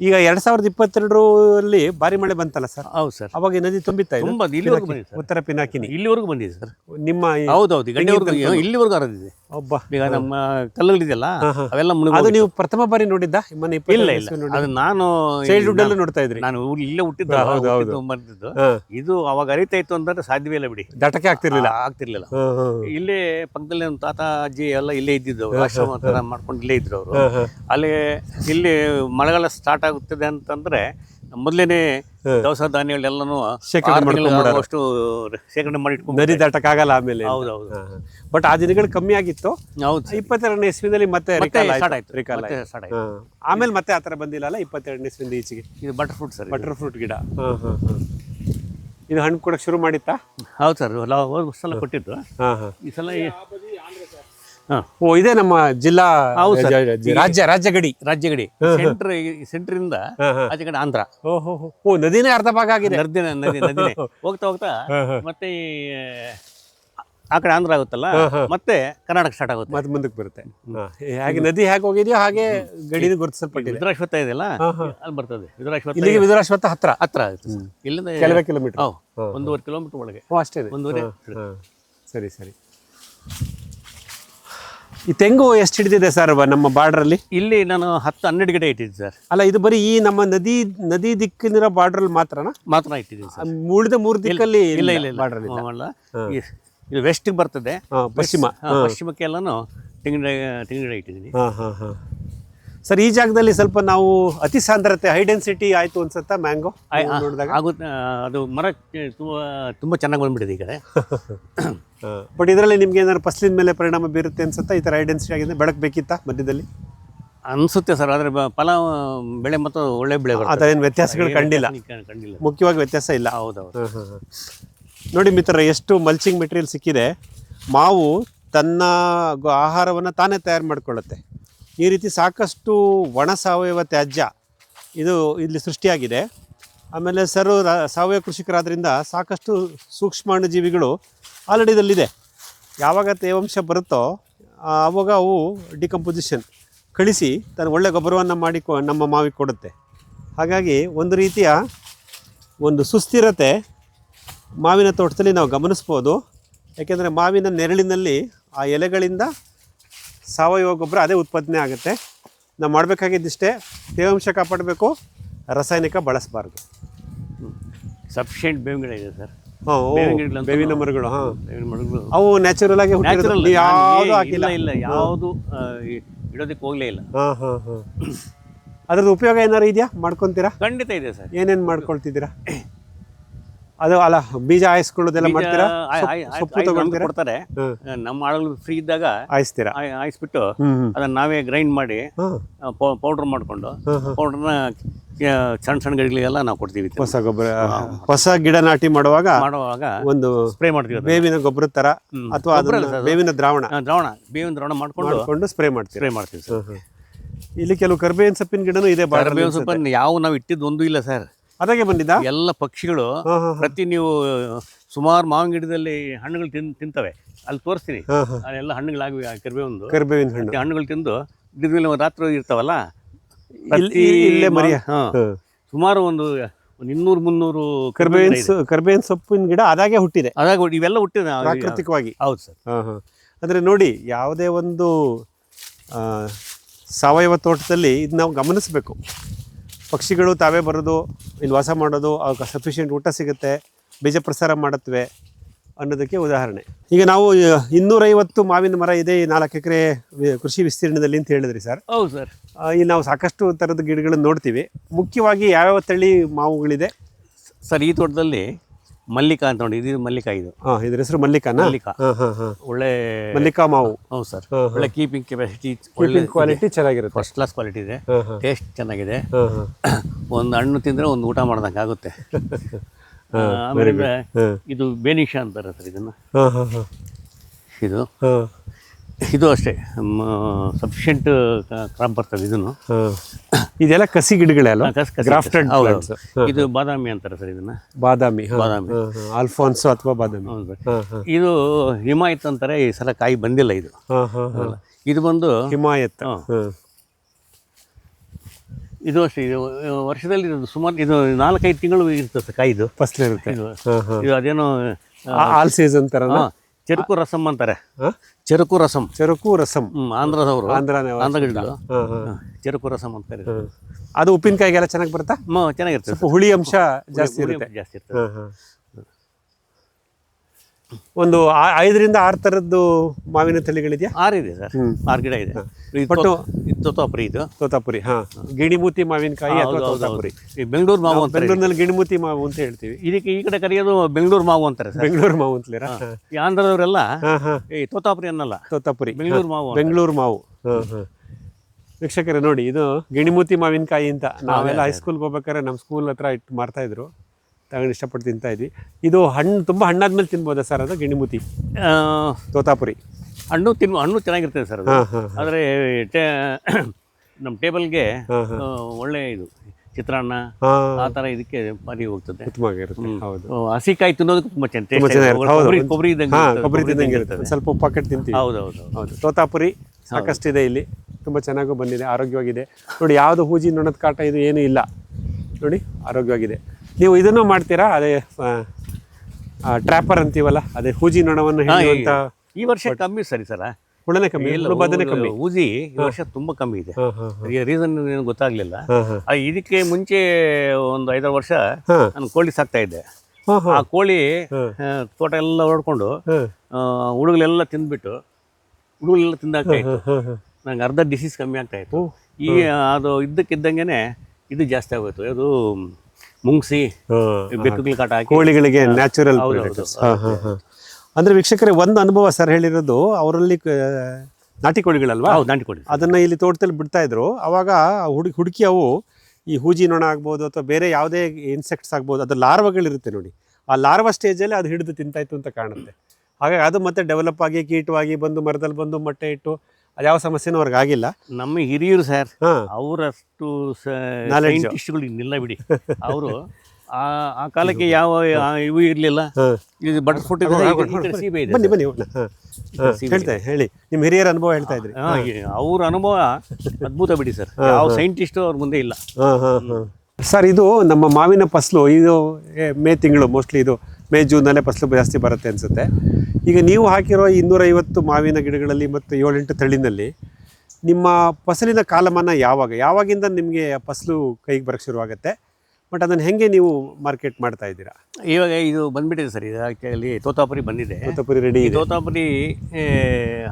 ಈಗ ಎರಡ್ ಸಾವಿರದ ಇಪ್ಪತ್ತೆರಡರಲ್ಲಿ ಭಾರಿ ಮಳೆ ಬಂತಲ್ಲ ಸರ್? ಹೌದು ಸರ್. ಅವಾಗ ನದಿ ತುಂಬಿತ್ತಾ ತುಂಬ ಇಲ್ಲಿವರೆಗೂ ಬಂದಿದೆ ಉತ್ತರ ಪಿನಾಕಿನಿ. ಇಲ್ಲಿವರೆಗೂ ಬಂದಿದೆ ಸರ್. ನಿಮ್ಮ ಹೌದು ಹೌದೌದು ಈ ಇಲ್ಲಿವರೆಗೂ ಹರಿದಿದೆ. ಒಬ್ಬ. ಈಗ ನಮ್ಮ ಕಲ್ಲುಗಳಿದೆಯಲ್ಲ. ಅವೆಲ್ಲ ಅದು ನೀವು ಪ್ರಥಮ ಬಾರಿ ನೋಡಿದ್ದ? ಮನೆ ಇಲ್ಲ ಇಲ್ಲ. ಅದು ನಾನು ಚೈಲ್ಡ್ಹುಡ್ ಅಲ್ಲೂ ನೋಡ್ತಾ ಇದ್ರಿ? ನಾನು ಊರ್- ಇಲ್ಲೇ ಹುಟ್ಟಿದ್ದು ಹೌದು, ಹೌದು. ಹುಟ್ಟಿದ್ದು, ಬಂದಿದ್ದು ಹಾ. ಇದು ಅವಾಗ ಅರಿತಾ ಇತ್ತು ಅಂತಂದ್ರೆ ಸಾಧ್ಯವೇ ಇಲ್ಲ ಬಿಡಿ. ದಟಕ್ಕೆ ಆಗ್ತಿರ್ಲಿಲ್ಲ? ಆ- ಆಗ್ತಿರ್ಲಿಲ್ಲ. ಹಾ ಹಾ ಇಲ್ಲೇ ಪಕ್ಕದಲ್ಲಿ ಒಂದು ತಾತ ಅಜ್ಜಿ ಎಲ್ಲ ಇಲ್ಲೇ ಇದ್ದಿದ್ದು. ಅವ್ರು. ಆಶ್ರಮ ಥರ ಮಾಡ್ಕೊಂಡು ಇಲ್ಲೇ ಇದ್ರು ಅವರು. ಹಾ ಹಾ. ಅಲ್ಲಿ ಇಲ್ಲಿ ಮಳೆಗಾಲ ಸ್ಟಾರ್ಟ್ ಆಗುತ್ತದೆ ಅಂತಂದ್ರೆ ಮೊದಲೇನೆ ದವಸ ಧಾನ್ಯಗಳೆಲ್ಲನೂ ಶೇಖರಣೆ ಮಾಡ್ಕೊಂಡ್ಬಿಡೋರು. ಅಷ್ಟು ಶೇಖರಣೆ ಮಾಡಿ ಇಟ್ಕೊಂಡು ನದಿ ದಾಟಕ್ಕಾಗಲ್ಲ ಆಮೇಲೆ. ಹೌದೌದು ಬಟ್ ಆ ದಿನಗಳು ಕಮ್ಮಿ ಆಗಿತ್ತು. ಹೌದು. ಇಪ್ಪತ್ತೆರಡನೇ ಇಸ್ವಿನಲ್ಲಿ ಮತ್ತೆ ಮತ್ತೆ recall ಸ್ಟಾರ್ಟ್ ಆಯ್ತು. ಆಯ್ತು. Recall ಮತ್ತೆ ಆಯ್ತು. ಸ್ಟಾರ್ಟ್ ಆಯ್ತು. ಹಾ. ಆಮೇಲೆ ಮತ್ತೆ ಆತರ ಬಂದಿಲ್ಲ ಅಲ್ಲ ಇಪ್ಪತ್ತೆರಡನೇ ಇಸ್ವಿಯಿಂದ ಈಚೆಗೆ. ಇದು butter fruit sir butter fruit ಗಿಡ. ಹಾ ಹಾ ಹಾ. ಇದು ಹಣ್ಣು ಕೊಡಕ್ಕೆ ಶುರು ಮಾಡಿತ್ತಾ? ಹೌದು ಸರ್. ಹೋದ ಸಲ ಕೊಟ್ಟಿದ್ದು. ಹಾ ಹಾ. ಈ ಸಲ ಓ ಇದೇ ನಮ್ಮ ಜಿಲ್ಲಾ ಹೌದು ಸರ್. ರಾಜ್ಯ ರಾಜ್ಯ ಗಡಿ. ರಾಜ್ಯ ಗಡಿ. ಸೆಂಟರ್ ಸೆಂಟರ್ ಇಂದ ಆಚೆ ಕಡೆ ಆಂಧ್ರ. ಓ ಹೋ ಹೋ. ಓ ನದಿನೇ ಅರ್ಧ ಭಾಗ ಆಗಿದೆ. ನದಿ ನದಿ ನದಿ ಹೋಗ್ತಾ ಹೋಗ್ತಾ. ಮತ್ತೆ ಈ ಆ ಕಡೆ ಆಂಧ್ರ ಆಗುತ್ತಲ್ಲ. ಮತ್ತೆ ಕರ್ನಾಟಕ ಸ್ಟಾರ್ಟ್ ಆಗುತ್ತೆ. ಮತ್ತೆ ಮುಂದಕ್ಕೆ ಬರುತ್ತೆ. ಹಾ. ಹಾಗೆ ನದಿ ಹೇಗೆ ಹೋಗಿದೆಯೋ ಹಾಗೆ ಗಡಿ ಗುರುತಿಸಲ್ಪಟ್ಟಿದೆ. ವಿದ್ರಾಶ್ವತ್ತ ಇದೆಯಲ್ಲ. ಅಲ್ಲಿ ಬರ್ತದೆ. ವಿದುರಾಶ್ವತ್ಥ ಇಲ್ಲಿಗೆ ವಿದುರಾಶ್ವತ್ಥ ಹತ್ರ. ಹತ್ರ ಆಗುತ್ತೆ ಸರ್. ಇಲ್ಲಿಂದ ಕೆಲವೇ ಕಿಲೋಮೀಟರ್ ಹೌದು. ಒಂದೂವರೆ ಕಿಲೋಮೀಟರ್ ಒಳಗೆ. ಓ ಅಷ್ಟೇ ಒಂದೂವರೆ ಸರಿ ಸರಿ. ಈ ತೆಂಗು ಎಷ್ಟು ಹಿಡಿದಿದೆ ಸರ್ ನಮ್ಮ ಬಾರ್ಡ್ರಲ್ಲಿ ಇಲ್ಲಿ ನಾನು ಹತ್ತು ಹನ್ನೆರಡು ಗಿಡ ಇಟ್ಟಿದ್ದೆ ಸರ್ ಅಲ್ಲ ಇದು ಬರೀ ಈ ನಮ್ಮ ನದಿ ನದಿ ದಿಕ್ಕಿನಿರೋ ಬಾರ್ಡ್ರಲ್ಲಿ ಮಾತ್ರನಾ ಮಾತ್ರ ಇಟ್ಟಿದ್ದೀನಿ ಸರ್ ಉಳಿದ ಮೂರು ದಿಕ್ಕಲ್ಲಿ ಇಲ್ಲ ಇಲ್ಲ ಇಲ್ಲ ಬಾರ್ಡ್ರಲ್ಲಿ ಅಲ್ಲ ಇದು ವೆಸ್ಟಿಗೆ ಬರ್ತದೆ. ಪಶ್ಚಿಮ. ಪಶ್ಚಿಮಕ್ಕೆಲ್ಲನೂ ತೆಂಗಿನ ತೆಂಗಿನ ಗಿಡ ಇಟ್ಟಿದ್ದೀನಿ. ಹಾ ಹಾ ಹಾ. ಸರ್ ಈ ಜಾಗದಲ್ಲಿ ಸ್ವಲ್ಪ ನಾವು ಅತಿ ಸಾಂದ್ರತೆ ಹೈ ಡೆನ್ಸಿಟಿ ಆಯ್ತು ಅನ್ಸುತ್ತಾ ಮ್ಯಾಂಗೋ ನೋಡಿದಾಗ? ಆಗುತ್ತೆ ಅದು ಮರ ತುಂಬ ತುಂಬ ಚೆನ್ನಾಗಿ ಬಂದ್ಬಿಟ್ಟಿದೆ ಈ ಕಡೆ. (laughs) ಬಟ್ ಇದರಲ್ಲಿ ನಿಮ್ಗೆ ಏನಾದ್ರು ಫಸ್ಲಿನ ಮೇಲೆ ಪರಿಣಾಮ ಬೀರುತ್ತೆ ಅನ್ಸುತ್ತಾ? ಈ ಥರ ಐಡೆನ್ಸಿ ಆಗಿದೆ ಬೆಳಕು ಬೇಕಿತ್ತಾ ಮಧ್ಯದಲ್ಲಿ? ಅನ್ಸುತ್ತೆ ಸರ್ ಆದರೆ ಫಲ ಬೆಳೆ ಮತ್ತು ಒಳ್ಳೆ ಬೆಳೆ ಆ ಥರ ಏನು ವ್ಯತ್ಯಾಸಗಳು ಕಂಡಿಲ್ಲ. ಕಂಡಿಲ್ಲ. ಮುಖ್ಯವಾಗಿ ವ್ಯತ್ಯಾಸ ಇಲ್ಲ. ಹೌದೌದು. ನೋಡಿ ಮಿತ್ರ ಎಷ್ಟು ಮಲ್ಚಿಂಗ್ ಮೆಟೀರಿಯಲ್ ಸಿಕ್ಕಿದೆ. ಮಾವು ತನ್ನ ಆಹಾರವನ್ನು ತಾನೇ ತಯಾರು ಮಾಡಿಕೊಳ್ಳುತ್ತೆ. ಈ ರೀತಿ ಸಾಕಷ್ಟು ಒಣ ಸಾವಯವ ತ್ಯಾಜ್ಯ ಇದು ಇಲ್ಲಿ ಸೃಷ್ಟಿಯಾಗಿದೆ. ಆಮೇಲೆ ಸರ್ ಸಾವಯವ ಕೃಷಿಕರಾದ್ರಿಂದ ಸಾಕಷ್ಟು ಸೂಕ್ಷ್ಮಾಣುಜೀವಿಗಳು ಆಲ್ರೆಡಿ ಇದರಲ್ಲಿದೆ ಯಾವಾಗ ತೇವಾಂಶ ಬರುತ್ತೋ ಆವಾಗ ಅವು ಡಿಕಂಪೊಸಿಷನ್ ಕಳಿಸಿ ತನ್ನ ಒಳ್ಳೆ ಗೊಬ್ಬರವನ್ನು ಮಾಡಿ ಕೊ- ನಮ್ಮ ಮಾವಿಗೆ ಕೊಡುತ್ತೆ. ಹಾಗಾಗಿ ಒಂದು ರೀತಿಯ ಒಂದು ಸುಸ್ಥಿರತೆ ಮಾವಿನ ತೋಟದಲ್ಲಿ ನಾವು ಗಮನಿಸ್ಬೋದು. ಯಾಕೆಂದರೆ ಮಾವಿನ ನೆರಳಿನಲ್ಲಿ ಆ ಎಲೆಗಳಿಂದ ಸಾವಯವ ಗೊಬ್ಬರ ಅದೇ ಉತ್ಪಾದನೆ ಆಗುತ್ತೆ. ನಾವು ಮಾಡಬೇಕಾಗಿದ್ದಿಷ್ಟೇ ತೇವಾಂಶ ಕಾಪಾಡಬೇಕು, ರಾಸಾಯನಿಕ ಬಳಸಬಾರ್ದು. ಸಫಿಷಿಯೆಂಟ್ ಇದೆ ಸರ್. ಬೇವಿನ ಮರಗಳು ಹಾ. ಬೇವಿನ ಮರಗಳು. ಅವು ನ್ಯಾಚುರಲ್ ಆಗಿ ನ್ಯಾಚುರಲ್ ಯಾವುದು ಹಾಕಿಲ್ಲ. ಇಲ್ಲ ಇಲ್ಲ. ಯಾವುದು ಇಡೋದಕ್ಕೆ ಹೋಗ್ಲೇ ಇಲ್ಲ. ಹಾ ಹಾ ಹಾ. ಅದ್ರದ್ದು ಉಪಯೋಗ ಏನಾರು ಇದೆಯಾ? ಮಾಡ್ಕೊಂತೀರಾ? ಖಂಡಿತ ಇದೆ ಸರ್. ಏನೇನು ಮಾಡ್ಕೊಳ್ತಿದ್ದೀರಾ? (coughs) ಅದು ಅಲ್ಲ ಬೀಜ ಆಯಿಸ್ಕೊಳ್ಳೋದೆಲ್ಲ ಮಾಡ್ತೀರಾ? ಸೊಪ್ಪು- ಕೊಡ್ತಾರೆ. ನಮ್ಮ ಆಳುಗಳು ಫ್ರೀ ಇದ್ದಾಗ ಆಯಿಸ್ತೀರಾ ಆಯ್- ಆಯಿಸ್ಬಿಟ್ಟು ಅದನ್ನ ನಾವೇ ಗ್ರೈಂಡ್ ಮಾಡಿ ಪೌಡರ್ ಮಾಡಿಕೊಂಡು ಪೌಡರ್ನ ಸಣ್ಣ ಸಣ್ಣ ಗಿಡಗಳಿಗೆಲ್ಲ ನಾವು ಕೊಡ್ತೀವಿ ಹೊಸ ಗೊಬ್ಬರ ಹೊಸ ಗಿಡ ನಾಟಿ ಮಾಡುವಾಗ ಮಾಡುವಾಗ ಒಂದು ಸ್ಪ್ರೇ ಮಾಡ್ತೀವಿ ಬೇವಿನ ಗೊಬ್ಬರ ತರ ಅಥವಾ. ಬೇವಿನ ದ್ರಾವಣ. ದ್ರಾವಣ ಬೇವಿನ ದ್ರಾವಣ ಮಾಡ್ಕೊಂಡು ಸ್ಪ್ರೇ ಮಾಡ್ತೀವಿ. ಸ್ಪ್ರೇ ಮಾಡ್ತೀವಿ ಸರ್. ಇಲ್ಲಿ ಕೆಲವು ಕರ್ಬೇವಿನ ಸೊಪ್ಪಿನ ಗಿಡನೂ ಇದೆ ಕರ್ಬೇವಿನ ಕರಿಬೇವು ಸೊಪ್ಪನ್ನು ಯಾವ ನಾವು ಇಟ್ಟಿದ್ದು ಒಂದು ಇಲ್ಲ ಸರ್. ಅದಾಗೆ ಬಂದಿದ್ದ? ಎಲ್ಲ ಪಕ್ಷಿಗಳು ಪ್ರತಿ ನೀವು ಸುಮಾರು ಮಾವಿನ ಗಿಡದಲ್ಲಿ ಹಣ್ಣುಗಳು ತಿನ್ ತಿಂತವೆ. ಅಲ್ಲಿ ತೋರಿಸ್ತೀನಿ. ಅಲ್ಲೆಲ್ಲ ಹಣ್ಣುಗಳಾಗಿವೆ ಆ ಕರಿಬೇವೊಂದು ಕರಿಬೇವಿನ ಹಣ್ಣು. ಹಣ್ಣುಗಳು ತಿಂದು ಗಿಡದ ಮೇಲೆ ರಾತ್ರಿ ಇರ್ತಾವಲ್ಲ ಇಲ್ಲಿ- ಪ್ರತಿ ಇಲ್ಲೇ ಮರಿ ಹಾ. ಹಾ. ಸುಮಾರು ಒಂದು ಒಂದು ಇನ್ನೂರು ಮುನ್ನೂರು ಕರ್ಬೇವಿನ ಕರ್ಬೇವಿನ ಸೊಪ್ಪಿನ ಗಿಡ ಅದಾಗೆ ಹುಟ್ಟಿದೆ. ಅದಾಗ ಇವೆಲ್ಲ ಹುಟ್ಟಿದೆ ಪ್ರಾಕೃತಿಕವಾಗಿ. ಹೌದು ಸರ್. ಹಾ ಹಾ. ಅಂದ್ರೆ ನೋಡಿ ಯಾವುದೇ ಒಂದು ಸಾವಯವ ತೋಟದಲ್ಲಿ ಇದು ನಾವು ಗಮನಿಸಬೇಕು. ಪಕ್ಷಿಗಳು ತಾವೇ ಬರೋದು ಇಲ್ಲಿ ವಾಸ ಮಾಡೋದು ಅವಕ್ಕೆ ಸಫಿಷಿಯೆಂಟ್ ಊಟ ಸಿಗುತ್ತೆ ಬೀಜ ಪ್ರಸಾರ ಮಾಡುತ್ತವೆ ಅನ್ನೋದಕ್ಕೆ ಉದಾಹರಣೆ. ಈಗ ನಾವು ಇನ್ನೂರೈವತ್ತು ಮಾವಿನ ಮರ ಇದೆ ಈ ನಾಲ್ಕು ಎಕರೆ ಕೃಷಿ ವಿಸ್ತೀರ್ಣದಲ್ಲಿ ಅಂತ ಹೇಳಿದ್ರಿ ಸರ್. ಹೌದು ಸರ್. ಈ ಇಲ್ಲಿ ನಾವು ಸಾಕಷ್ಟು ಥರದ ಗಿಡಗಳನ್ನು ನೋಡ್ತೀವಿ. ಮುಖ್ಯವಾಗಿ ಯಾವ್ಯಾವ ತಳಿ ಮಾವುಗಳಿದೆ? ಸರ್ ಈ ತೋಟದಲ್ಲಿ ಮಲ್ಲಿಕಾ ಅಂತ ನೋಡಿ ಇದು ಮಲ್ಲಿಕಾ ಇದು. ಹಾಂ ಇದ್ರ ಹೆಸರು ಮಲ್ಲಿಕಾನ? ಮಲ್ಲಿಕಾ. ಹಾಂ ಹಾಂ ಹಾಂ. ಒಳ್ಳೆ ಮಲ್ಲಿಕಾ ಮಾವು. ಹೌದು ಸರ್. ಒಳ್ಳೆ ಕೀಪಿಂಗ್ ಕೆಪಾಸಿಟಿ ಒಳ್ಳೆ ಕ್ವಾಲಿಟಿ ಚೆನ್ನಾಗಿರುತ್ತೆ. ಫಸ್ಟ್ ಕ್ಲಾಸ್ ಕ್ವಾಲಿಟಿ ಇದೆ. ಟೇಸ್ಟ್ ಚೆನ್ನಾಗಿದೆ. (coughs) ಒಂದು ಹಣ್ಣು ತಿಂದರೆ ಒಂದು ಊಟ ಮಾಡ್ದಂಗೆ ಆಗುತ್ತೆ. (laughs) ಆಮೇಲೆ ಇದು ಬೇನಿಷಾ ಅಂತಾರೆ ಸರ್ ಇದನ್ನು. ಇದು. ಇದು ಅಷ್ಟೇ ಸಫಿಷಿಯೆಂಟ್ ಕ್ರಾಪ್ ಬರ್ತದೆ ಇದನ್ನು. ಇದೆಲ್ಲ ಕಸಿ ಗಿಡಗಳೇ ಅಲ್ಲ ಗ್ರಾಫ್ಟೆಡ್ ಇದು ಬಾದಾಮಿ ಅಂತಾರೆ ಸರ್ ಇದನ್ನ. ಬಾದಾಮಿ ಬಾದಾಮಿ. ಆಲ್ಫಾನ್ಸೋ ಅಥವಾ ಬಾದಾಮಿ? ಇದು ಹಿಮಾಯತ್ ಅಂತಾರೆ ಈ ಸಲ ಕಾಯಿ ಬಂದಿಲ್ಲ ಇದು. ಇದು ಬಂದು ಹಿಮಾಯತ್ ಇದು ಅಷ್ಟೇ ಇದು ವರ್ಷದಲ್ಲಿ ಇದು ಸುಮಾರು ಇದು ನಾಲ್ಕೈದು ತಿಂಗಳು ಇರ್ತದೆ ಕಾಯಿದು. ಕಾಯಿ ಇದು ಫಸ್ಲಿರುತ್ತೆ ಇದು ಅದೇನೋ ಆಲ್ ಸೀಸನ್ ಥರ ಚೆರುಕು ರಸಂ ಅಂತಾರೆ. ಚೆರುಕು ರಸಂ. ಚೆರುಕು ರಸಂ. ಹ್ಮ್ ಆಂಧ್ರದವರು. ಆಂಧ್ರನೇ ಆಂಧ್ರ ಗಿಡಗಳು ಹಾಂ ಹಾಂ. ಹಾ, ಚೆರುಕು ರಸಂ ಅಂತಾರೆ ಅದು ಉಪ್ಪಿನಕಾಯಿಗೆಲ್ಲ ಚೆನ್ನಾಗಿ ಬರುತ್ತಾ? ಚೆನ್ನಾಗಿರ್ತದೆ. ಸ್ವಲ್ಪ ಹುಳಿ ಅಂಶ ಜಾಸ್ತಿ ಇರುತ್ತೆ. ಜಾಸ್ತಿ ಇರ್ತದೆ. ಒಂದು ಐದರಿಂದ ಆರು ಥರದ್ದು ಮಾವಿನ ತಳಿಗಳಿದೆಯಾ? ಆರಿದೆ ಸರ್. ಹ್ಮ್. ಆರು ಗಿಡ ಇದೆ. ಇದು ಬಟ್ ಇದು ತೋತಾಪುರಿ ಇದು? ತೋತಾಪುರಿ ಹಾ. ಗಿಣಿಮೂತಿ ಮಾವಿನಕಾಯಿ ಅಥವಾ ಹೌದು, ಹೌದು, ಹೌದು. ತೋತಾಪುರಿ ಈ ಬೆಂಗಳೂರು ಮಾವು ಅಂತ ಬೆಂಗಳೂರಿನಲ್ಲಿ ಗಿಣಿಮೂತಿ ಮಾವು ಅಂತ ಹೇಳ್ತೀವಿ. ಇದಕ್ಕೆ ಈ ಕಡೆ ಕರೆಯೋದು ಬೆಂಗಳೂರು ಮಾವು ಅಂತಾರೆ ಸರ್. ಬೆಂಗಳೂರು ಮಾವು ಅಂತಲೇರಾ ಈ ಆಂಧ್ರದವರೆಲ್ಲ ಹಾಂ ಹಾಂ. ಈ ತೋತಾಪುರಿ ಅನ್ನಲ್ಲ. ತೋತಾಪುರಿ ಬೆಂಗಳೂರು ಮಾವು ಅಂತ. ಬೆಂಗಳೂರು ಮಾವು ಹಾಂ ಹಾಂ. ವೀಕ್ಷಕರೇ ನೋಡಿ ಇದು ಗಿಣಿಮೂತಿ ಮಾವಿನಕಾಯಿ ಅಂತ. ನಾವೆಲ್ಲ ಹೈಸ್ಕೂಲ್ಗೆ ಹೋಗ್ಬೇಕಾದ್ರೆ ನಮ್ಮ ಸ್ಕೂಲ್ ಹತ್ರ ಇಟ್ಟು ಮಾರ್ತಾ ಇದ್ರು. ತಗೊಂಡು ಇಷ್ಟಪಟ್ಟು ತಿಂತಾ ಇದ್ವಿ. ಇದು ಹಣ್ಣು ತುಂಬ ಹಣ್ಣಾದ್ಮೇಲೆ ತಿನ್ಬೋದಾ ಸರ್ ಅದು ಗಿಣಿಮೂತಿ? ಆ, ತೋತಾಪುರಿ. ಹಣ್ಣು ತಿನ್ನು ಹಣ್ಣು ಚೆನ್ನಾಗಿರ್ತದೆ ಸರ್ ಅದು. ಆದರೆ ಟೇ (clears throat) ನಮ್ಮ ಟೇಬಲ್ಗೆ ಒಳ್ಳೆ ಇದು ಚಿತ್ರಾನ್ನ ಹಾಂ. ಆ ಥರ ಇದಕ್ಕೆ ಬಾರಿ ಹೋಗ್ತದೆ. ಉತ್ತಮವಾಗಿರುತ್ತೆ ಹೌದು. ಹಸಿಕಾಯಿ ತಿನ್ನೋದಕ್ಕೆ ತುಂಬ ಚೆನ್ನ ತುಂಬ taste ಚೆನ್ನಾಗಿರುತ್ತೆ ಹೌದು ಕೊಬ್ಬರಿ ಕೊಬ್ಬರಿ ಇದ್ದಂಗೆ ಹಾಂ ಇರ್ತದೆ, ಕೊಬ್ಬರಿ ಸ್ವಲ್ಪ ಪಾಕೆಟ್ ತಿಂತೀವಿ. ಹೌದು ಹೌದು ಹೌದು. ತೋತಾಪುರಿ ಸಾಕಷ್ಟಿದೆ ಇಲ್ಲಿ. ತುಂಬ ಚೆನ್ನಾಗೂ ಬಂದಿದೆ ಆರೋಗ್ಯವಾಗಿದೆ. ನೋಡಿ ಯಾವುದು ಹೂಜಿ ನೊಣದ ಕಾಟ ಇದು ಏನೂ ಇಲ್ಲ. ನೋಡಿ ಆರೋಗ್ಯವಾಗಿದೆ. ನೀವು ಇದನ್ನು ಮಾಡ್ತೀರಾ? ಅದೇ ಟ್ರ್ಯಾಪರ್ ಅಂತೀವಲ್ಲ ಅದೇ ಹೂಜಿ ನೊಣವನ್ನು ಹೇಳುವಂತ ಹಿಡಿಯುವಂಥ ಈ ವರ್ಷ ಕಮ್ಮಿ ಸರಿ ಸರ. ಹುಳನೆ ಕಮ್ಮಿ ಹುಳು ಕಮ್ಮಿ. ಊಜಿ ಈ ವರ್ಷ ತುಂಬಾ ಕಮ್ಮಿ ಇದೆ. ರೀಸನ್ ಏನು ಗೊತ್ತಾಗ್ಲಿಲ್ಲ. ಇದಕ್ಕೆ ಮುಂಚೆ ಒಂದು ಐದಾರು ವರ್ಷ ನಾನು ಕೋಳಿ ಸಾಕ್ತಾ ಇದ್ದೆ. ಆ ಕೋಳಿ ತೋಟ ಎಲ್ಲ ಹೊಡ್ಕೊಂಡು ಹುಡುಗಲೆಲ್ಲ ತಿಂದ್ಬಿಟ್ಟು ಹುಡುಗಲೆಲ್ಲ ತಿಂದಾಗ್ತಾ ಇತ್ತು. ನಂಗೆ ಅರ್ಧ ಡಿಸೀಸ್ ಕಮ್ಮಿ ಆಗ್ತಾ ಇತ್ತು. ಈ ಅದು ಇದ್ದಕ್ಕಿದ್ದಂಗೆನೆ ಇದು ಜಾಸ್ತಿ ಆಗೋಯ್ತು. ಅದು ಮುಂಗ್ಸಿ ಬೆಕ್ಕುಗಳ ಕಾಟ ಹಾಕಿ. ಕೋಳಿಗಳಿಗೆ ನ್ಯಾಚುರಲ್ ಅಂದರೆ ವೀಕ್ಷಕರೇ ಒಂದು ಅನುಭವ ಸರ್ ಹೇಳಿರೋದು ಅವರಲ್ಲಿ ನಾಟಿ ಕೋಳಿಗಳಲ್ವಾ ಹೌದು ನಾಟಿ ಕೋಳಿ ಅದನ್ನು ಇಲ್ಲಿ ತೋಟದಲ್ಲಿ ಬಿಡ್ತಾ ಇದ್ರು. ಅವಾಗ ಹುಡುಕಿ ಹುಡುಕಿ ಅವು ಈ ಹೂಜಿ ನೊಣ ಆಗ್ಬೋದು ಅಥವಾ ಬೇರೆ ಯಾವುದೇ ಇನ್ಸೆಕ್ಟ್ಸ್ ಆಗ್ಬೋದು ಅದು ಲಾರ್ವಗಳಿರುತ್ತೆ ನೋಡಿ. ಆ ಲಾರ್ವ ಸ್ಟೇಜಲ್ಲಿ ಅದು ಹಿಡಿದು ತಿಂತಾಯಿತ್ತು ಅಂತ ಕಾಣುತ್ತೆ. ಹಾಗಾಗಿ ಅದು ಮತ್ತೆ ಡೆವಲಪ್ ಆಗಿ ಕೀಟವಾಗಿ ಬಂದು ಮರದಲ್ಲಿ ಬಂದು ಮೊಟ್ಟೆ ಇಟ್ಟು ಅದು ಯಾವ ಸಮಸ್ಯೆನೂ ಅವ್ರಿಗೆ ಆಗಿಲ್ಲ. ನಮ್ಮ ಹಿರಿಯರು ಸರ್ ಹಾಂ. ಅವರಷ್ಟು. ಸೈಂಟಿಸ್ಟ್ಗಳು ಇನ್ನಿಲ್ಲ ಬಿಡಿ. (laughs) ಅವರು ಆ ಆ ಕಾಲಕ್ಕೆ ಯಾವ ಆ ಇವು ಇರಲಿಲ್ಲ. ಇದು ಬಟರ್ ಫುಟ್ ಸೀಬೆ ಇದೆ ಬನ್ನಿ ಬನ್ನಿ ಹೋಗೋಣ. ಹಾಂ. ಹಾಂ. ಹೇಳ್ತಾ ಹೇಳಿ. ನಿಮ್ಮ ಹಿರಿಯರ ಅನುಭವ ಹೇಳ್ತಾ ಇದ್ರಿ. ಹಾ, ಈ- ಅವ್ರ ಅನುಭವ ಅದ್ಭುತ ಬಿಡಿ ಸರ್. ಯಾವ ಸೈಂಟಿಸ್ಟ್ ಅವ್ರ ಮುಂದೆ ಇಲ್ಲ. ಹಾಂ ಹಾಂ ಹಾಂ. ಸರ್ ಇದು ನಮ್ಮ ಮಾವಿನ ಫಸಲು ಇದು ಏ, ಮೇ ತಿಂಗಳು ಮೋಸ್ಟ್ಲಿ ಇದು ಮೇ ಜೂನಲ್ಲೇ ಫಸಲು ಜಾಸ್ತಿ ಬರುತ್ತೆ ಅನಿಸುತ್ತೆ. ಈಗ ನೀವು ಹಾಕಿರೋ ಇನ್ನೂರೈವತ್ತು ಮಾವಿನ ಗಿಡಗಳಲ್ಲಿ ಮತ್ತು ಏಳೆಂಟು ತಳಿನಲ್ಲಿ ನಿಮ್ಮ ಫಸಲಿನ ಕಾಲಮಾನ ಯಾವಾಗ? ಯಾವಾಗಿಂದ ನಿಮಗೆ ಫಸಲು ಕೈಗೆ ಬರಕ್ಕೆ ಶುರುವಾಗುತ್ತೆ? ಬಟ್ ಅದನ್ನು ಹೆಂಗೆ ನೀವು ಮಾರ್ಕೆಟ್ ಮಾಡ್ತಾ ಇದ್ದೀರಾ? ಇವಾಗ ಇದು ಬಂದ್ಬಿಟ್ಟಿದೆ ಸರ್ ಇದು ಆಕ್ಚುಲಿ ತೋತಾಪುರಿ ಬಂದಿದೆ. ತೋತಾಪುರಿ ರೆಡಿ ಈ ತೋತಾಪುರಿ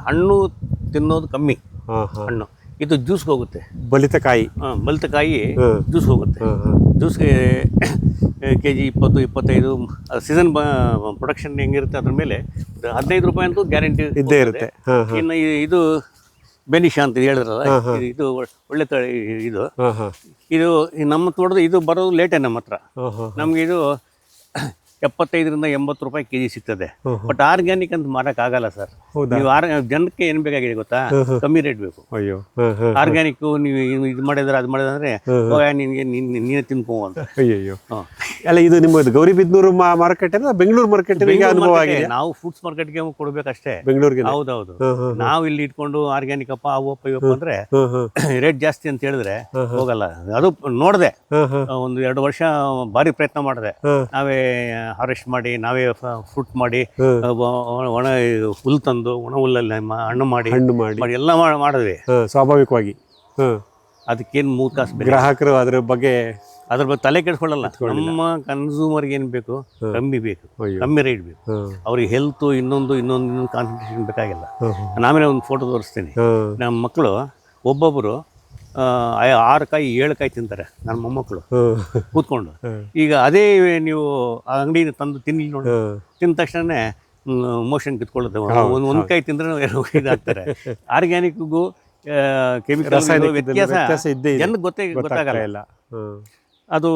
ಹಣ್ಣು ತಿನ್ನೋದು ಕಮ್ಮಿ. ಹಣ್ಣು. ಇದು ಜ್ಯೂಸ್ಗೆ ಹೋಗುತ್ತೆ. ಬಲಿತಕಾಯಿ. ಬಲಿತಕಾಯಿ ಹಾಂ ಬಲ್ತಕಾಯಿ ಹಾಂ. ಜ್ಯೂಸ್ ಹೋಗುತ್ತೆ. ಜ್ಯೂಸ್ಗೆ (coughs) ಕೆ ಜಿ ಇಪ್ಪತ್ತು ಇಪ್ಪತ್ತೈದು ಸೀಸನ್ ಬ ಪ್ರೊಡಕ್ಷನ್ ಹೆಂಗಿರುತ್ತೆ ಅದ್ರ ಮೇಲೆ ಹದಿನೈದು ರೂಪಾಯಿ ಅಂತೂ ಗ್ಯಾರಂಟಿ ಇದ್ದೇ ಇರುತ್ತೆ. ಇನ್ನು ಇದು ಬೆನಿಶಾ ಅಂತ ಹೇಳಿದ್ರಲ್ಲ ಇದು- ಇದು ಒಳ್ಳೆ ತಳಿ ಇದು. ಇದು ಈ ನಮ್ಮ ತೋಟದ ಇದು ಬರೋದು ಲೇಟೇ ನಮ್ಮ ಹತ್ರ. ನಮಗೆ ಇದು ಎಪ್ಪತ್ತೈದರಿಂದ ಎಂಬತ್ತು ರೂಪಾಯಿ ಕೆಜಿ ಸಿಗ್ತದೆ. ಬಟ್ ಆರ್ಗ್ಯಾನಿಕ್ ಅಂತ ಮಾರೋಕ್ಕಾಗಲ್ಲ ಸರ್ ಹೌದಾ? ನೀವು ಜನಕ್ಕೆ ಏನು ಬೇಕಾಗಿದೆ ಗೊತ್ತಾ? ಕಮ್ಮಿ ರೇಟ್ ಬೇಕು. ಅಯ್ಯೋ. ಆರ್ಗ್ಯಾನಿಕ್ ನೀವು ಇದು- ಮಾಡಿದ್ರೆ ಅದು ಮಾಡಿದ್ರೆ ನಿನ್ಗೆ ನೀನೆ ತಿನ್ಕೋ ಅಂತ. ಅಯ್ಯೋ ಅಲ್ಲ ಇದು ನಿಮ್ಮದು ಗೌರಿಬಿದ್ನೂರು ಮಾರ್ಕೆಟ್ ಅಂದ್ರೆ ಬೆಂಗಳೂರು ಮಾರ್ಕೆಟ್ ಅನುಭವ ಆಗಿದೆ? ನಾವು ಫುಡ್ಸ್ ಮಾರ್ಕೆಟ್ಗೆ ಕೊಡ್ಬೇಕಷ್ಟೇ. ಬೆಂಗಳೂರಿಗೆ? ಹೌದೌದು. ನಾವು ಇಲ್ಲಿ ಇಟ್ಕೊಂಡು ಆರ್ಗ್ಯಾನಿಕ್ ಅಪ್ಪ ಅವಪ್ಪ ಇವಪ್ಪ ಅಂದ್ರೆ ರೇಟ್ ಜಾಸ್ತಿ ಅಂತ ಹೇಳಿದ್ರೆ ಹೋಗಲ್ಲ. ಅದು ನೋಡಿದೆ. ಒಂದು ಎರಡು ವರ್ಷ ಭಾರಿ ಪ್ರಯತ್ನ ಮಾಡಿದೆ. ನಾವೇ ಹಾರೆಸ್ಟ್ ಮಾಡಿ ನಾವೇ ಫ್ರೂಟ್ ಮಾಡಿ ಒಣ- ಹುಲ್ ತಂದು ಒಣ ಹುಲ್ಲಲ್ಲಿ ಹಣ್ಣು ಮಾಡಿ ಹಣ್ಣು ಮಾಡಿ. ಎಲ್ಲ ಮಾಡಿದ್ವಿ. ಸ್ವಾಭಾವಿಕವಾಗಿ. ಅದಕ್ಕೇನ್ ಮೂರು ಕಾಸು ಬೇಕು ಗ್ರಾಹಕರು ಅದ್ರ ಬಗ್ಗೆ ಅದ್ರ ಬಗ್ಗೆ ತಲೆ ಕೆಡಿಸ್ಕೊಳ್ಳಲ್ಲ. ನಮ್ಮ ಕನ್ಸೂಮರ್ಗೆ ಏನು ಬೇಕು? ಕಮ್ಮಿ ಬೇಕು. ಕಮ್ಮಿ ರೇಟ್ ಬೇಕು. ಅವ್ರಿಗೆ ಹೆಲ್ತ್ ಇನ್ನೊಂದು ಇನ್ನೊಂದು ಇನ್ನೊಂದು ಕಾನ್ಸಂಟ್ರೇಷನ್ ಬೇಕಾಗಿಲ್ಲ. ಆಮೇಲೆ ಒಂದು ಫೋಟೋ ತೋರಿಸ್ತೀನಿ. ನಮ್ಮ ಮಕ್ಕಳು ಒಬ್ಬೊಬ್ಬರು ಆರು ಕಾಯಿ ಏಳು ಕಾಯಿ ತಿಂತಾರೆ ನನ್ನ ಮೊಮ್ಮಕ್ಕಳು. ಕೂತ್ಕೊಂಡು. ಈಗ ಅದೇ ನೀವು ಆ ಅಂಗಡಿನ ತಂದು ತಿನ್ನಿ ನೋಡಿ. ತಿಂದ ತಕ್ಷಣನೇ ಮೋಷನ್ ಕಿತ್ಕೊಳ್ಳುತ್ತೆ. ಒಂದು ಒಂದು ಕಾಯಿ ತಿಂದ್ರೆ ಇದಾಗ್ತಾರೆ. (laughs) ಆರ್ಗ್ಯಾನಿಕ್ಗೂ ಕೆಮಿಕಲ್ ವ್ಯತ್ಯಾಸ ಜನಕ್ಕೆ ಗೊತ್ತೇ ಗೊತ್ತಾಗಲ್ಲ. ಅದು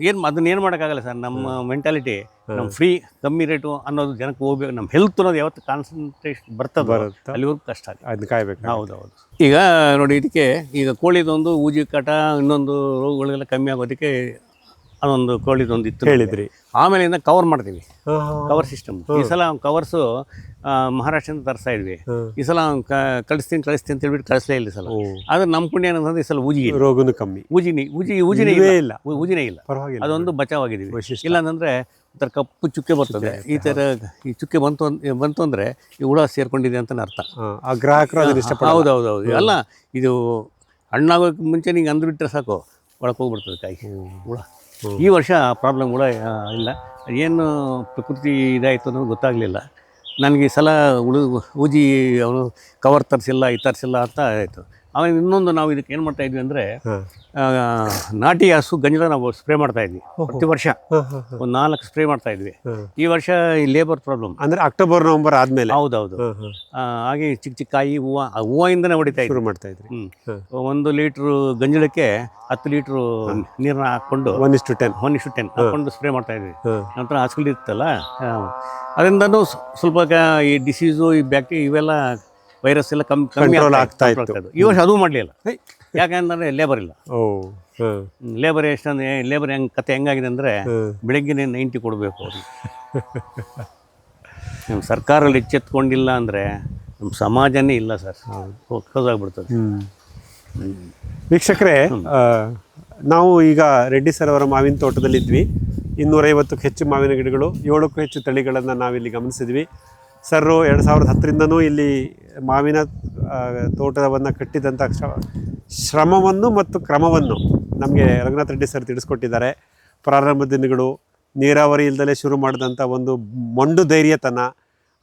ಏನು ಅದನ್ನ ಏನು ಮಾಡೋಕ್ಕಾಗಲ್ಲ ಸರ್ ನಮ್ಮ ಮೆಂಟಾಲಿಟಿ ನಮ್ಮ ಫ್ರೀ ಕಮ್ಮಿ ರೇಟು ಅನ್ನೋದು ಜನಕ್ಕೆ ಹೋಗ್ಬೇಕು ನಮ್ಮ ಹೆಲ್ತ್ ಅನ್ನೋದು ಯಾವತ್ತು ಕಾನ್ಸಂಟ್ರೇಷನ್ ಬರ್ತದೆ ಬರುತ್ತೆ. ಅಲ್ಲಿವರೆಗೂ ಕಷ್ಟ ಅದನ್ನ ಕಾಯ್ಬೇಕು. ಹೌದು ಹೌದು ಈಗ ನೋಡಿ ಇದಕ್ಕೆ ಈಗ ಕೋಳಿದೊಂದು ಊಜಿ ಕಾಟ ಇನ್ನೊಂದು ರೋಗಗಳೆಲ್ಲ ಕಮ್ಮಿ ಆಗೋದಕ್ಕೆ ಅದೊಂದು ಕೋಳಿದೊಂದು ಇತ್ತು ಹೇಳಿದ್ರಿ. ಹೇಳಿದ್ರಿ ಆಮೇಲಿಂದ ಕವರ್ ಮಾಡ್ತೀವಿ. ಕವರ್ ಸಿಸ್ಟಮ್ ಈ ಸಲ ಕವರ್ಸು ಮಹಾರಾಷ್ಟ್ರದಿಂದ ತರಿಸ್ತಾ ಇದ್ವಿ. ಈ ಸಲ ಕ- ಕಳಿಸ್ತೀನಿ ಕಳಿಸ್ತೀನಿ ಅಂತ ಹೇಳ್ಬಿಟ್ಟು ಕಳಿಸ್ಲೇ ಇಲ್ಲ ಸಲ. ಆದ್ರೆ ನಮ್ಮ ಪುಣ್ಯ ಏನಂತಂದ್ರೆ ಈ ಸಲ ಉಜಿ ರೋಗನು ಕಮ್ಮಿ. ಉಜಿನಿ ಉಜಿ ಉಜಿನೇ ಇಲ್ಲ ಉಜಿನೇ ಇಲ್ಲ. ಪರವಾಗಿಲ್ಲ. ಅದೊಂದು ಬಚಾವಾಗಿದ್ದೀವಿ. ಇಲ್ಲ ಅಂತಂದ್ರೆ ಒಂಥರ ಕಪ್ಪು ಚುಕ್ಕೆ ಬರ್ತದೆ. ಈ ಥರ ಈ ಚುಕ್ಕೆ ಬಂತು ಬಂತು ಅಂದ್ರೆ ಈ ಹುಳ ಸೇರ್ಕೊಂಡಿದೆ ಅಂತ ಅರ್ಥ. ಗ್ರಾಹಕರು ಹೌದು ಹೌದು ಹೌದು ಅಲ್ಲ ಇದು ಹಣ್ಣಾಗೋಕೆ ಮುಂಚೆ ನಿಂಗೆ ಅಂದ್ಬಿಟ್ರೆ ಸಾಕು. ಒಳಗೆ ಹೋಗ್ಬಿಡ್ತದೆ ಕಾಯಿ. ಹುಳ. ಈ ವರ್ಷ ಪ್ರಾಬ್ಲಮ್ ಕೂಡ ಇಲ್ಲ. ಏನು ಪ್ರಕೃತಿ ಇದಾಯಿತು ಅನ್ನೋದು ಗೊತ್ತಾಗಲಿಲ್ಲ. ನನಗೆ ಸಲ ಉಳು ಊಜಿ ಅವನು ಕವರ್ ತರಿಸಿಲ್ಲ ಈ ತರಿಸಿಲ್ಲ ಅಂತ ಆಯಿತು. ಆಮೇಲೆ ಇನ್ನೊಂದು ನಾವು ಇದಕ್ಕೆ ಏನು ಮಾಡ್ತಾ ಇದ್ವಿ ಅಂದರೆ ನಾಟಿ ಹಸು ಗಂಜಲ ನಾವು ಸ್ಪ್ರೇ ಮಾಡ್ತಾ ಇದ್ವಿ ಪ್ರತಿ ವರ್ಷ. ಒಂದು ನಾಲ್ಕು ಸ್ಪ್ರೇ ಮಾಡ್ತಾ ಇದ್ವಿ. ಈ ವರ್ಷ ಈ ಲೇಬರ್ ಪ್ರಾಬ್ಲಮ್ ಅಂದ್ರೆ ಅಕ್ಟೋಬರ್ ನವೆಂಬರ್ ಆದಮೇಲೆ. ಹೌದೌದು. ಹಾಗೆ ಚಿಕ್ಕ ಚಿಕ್ಕ ಕಾಯಿ ಹೂವು ಆ ಹೂವಿಂದನೇ ಹೊಡಿತಾ ಶುರು ಮಾಡ್ತಾ ಇದ್ರಿ. ಒಂದು ಲೀಟ್ರು ಗಂಜಲಕ್ಕೆ ಹತ್ತು ಲೀಟ್ರು ನೀರನ್ನ ಹಾಕ್ಕೊಂಡು ಒನ್ ಇಷ್ಟು ಟೆನ್ ಒನ್ ಇಷ್ಟು ಟೆನ್ ಹಾಕೊಂಡು ಸ್ಪ್ರೇ ಮಾಡ್ತಾ ಇದ್ವಿ. ನಂತರ ಹಸ್ಗಳು ಇರ್ತಲ್ಲ ಅದರಿಂದನೂ ಸ್ವಲ್ಪ ಈ ಡಿಸೀಸು ಈ ಬ್ಯಾಕ್ಟೀರಿಯಾ ಇವೆಲ್ಲ ವೈರಸ್ ಎಲ್ಲ ಕಮ್ಮಿ ಕಮ್ಮಿ ಆಗ್ತಾ ಇತ್ತು. ಈ ವರ್ಷ ಅದು ಮಾಡಲಿಲ್ಲ. ಯಾಕಂದ್ರೆ ಲೇಬರ್ ಇಲ್ಲ. ಓ ಲೇಬರ್ ಎಷ್ಟಂದ್ರೆ ಲೇಬರ್ ಹೆಂಗ್ ಕತೆ ಹೆಂಗಾಗಿದೆ ಅಂದ್ರೆ ಬೆಳಗ್ಗೆನೆ ನೈಂಟಿ ಕೊಡಬೇಕು ಅವ್ರಿಗೆ. ನಮ್ಮ ಸರ್ಕಾರಲ್ಲಿ ಎಚ್ಚೆತ್ಕೊಂಡಿಲ್ಲ ಅಂದರೆ ನಮ್ಮ ಸಮಾಜನೇ ಇಲ್ಲ ಸರ್. ಕ್ಲೋಸ್ ಆಗ್ಬಿಡ್ತದೆ ವೀಕ್ಷಕರೆ ವೀಕ್ಷಕರೇ ನಾವು ಈಗ ರೆಡ್ಡಿ ಸರ್ ಅವರ ಮಾವಿನ ತೋಟದಲ್ಲಿದ್ವಿ. ಇನ್ನೂರೈವತ್ತಕ್ಕೂ ಹೆಚ್ಚು ಮಾವಿನ ಗಿಡಗಳು ಏಳಕ್ಕೂ ಹೆಚ್ಚು ತಳಿಗಳನ್ನು ನಾವಿಲ್ಲಿ ಗಮನಿಸಿದ್ವಿ. ಸರ್ ಎರಡು ಸಾವಿರದ ಹತ್ತರಿಂದನೂ ಇಲ್ಲಿ ಮಾವಿನ ತೋಟವನ್ನು ಕಟ್ಟಿದಂಥ ಶ್ರ- ಶ್ರಮವನ್ನು ಮತ್ತು ಕ್ರಮವನ್ನು ನಮಗೆ ರಘುನಾಥ್ ರೆಡ್ಡಿ ಸರ್ ತಿಳಿಸ್ಕೊಟ್ಟಿದ್ದಾರೆ. ಪ್ರಾರಂಭ ದಿನಗಳು, ನೀರಾವರಿ ಇಲ್ದಲೇ ಶುರು ಮಾಡಿದಂಥ ಒಂದು ಮೊಂಡು ಧೈರ್ಯತನ,